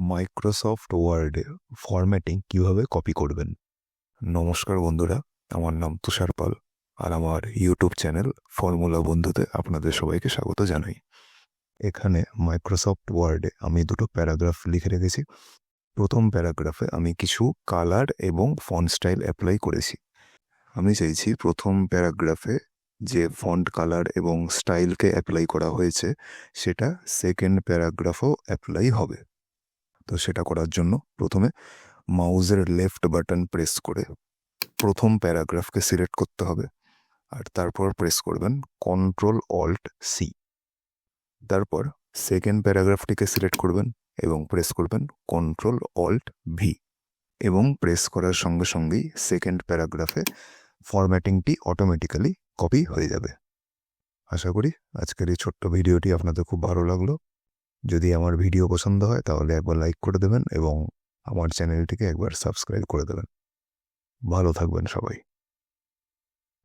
Microsoft ওয়ার্ডে formatting কীভাবে copy করবেন? নমস্কার বন্ধুরা, আমার নাম তুষার পাল আর আমার ইউটিউব চ্যানেল ফর্মুলা বন্ধুতে আপনাদের সবাইকে স্বাগত জানাই। এখানে মাইক্রোসফট ওয়ার্ডে আমি দুটো প্যারাগ্রাফ লিখে রেখেছি। প্রথম প্যারাগ্রাফে আমি কিছু কালার এবং ফন্ট স্টাইল অ্যাপ্লাই করেছি। আমি চাইছি প্রথম প্যারাগ্রাফে যে ফন্ট কালার এবং স্টাইলকে অ্যাপ্লাই করা হয়েছে, সেটা সেকেন্ড প্যারাগ্রাফও অ্যাপ্লাই হবে। তো সেটা করার জন্য প্রথমে মাউজের লেফট বাটন প্রেস করে প্রথম প্যারাগ্রাফকে সিলেক্ট করতে হবে। আর তারপর প্রেস করবেন কন্ট্রোল অল্ট সি। তারপর সেকেন্ড প্যারাগ্রাফটিকে সিলেক্ট করবেন এবং প্রেস করবেন কন্ট্রোল অল্ট ভি। এবং প্রেস করার সঙ্গে সঙ্গেই সেকেন্ড প্যারাগ্রাফে ফরম্যাটিংটি অটোমেটিক্যালি কপি হয়ে যাবে। আশা করি আজকের এই ছোট্ট ভিডিওটি আপনাদের খুব ভালো লাগল। যদি আমার ভিডিও পছন্দ হয়, তাহলে একবার লাইক করে দেবেন এবং আমার চ্যানেলটিকে একবার সাবস্ক্রাইব করে দেবেন। ভালো থাকবেন সবাই।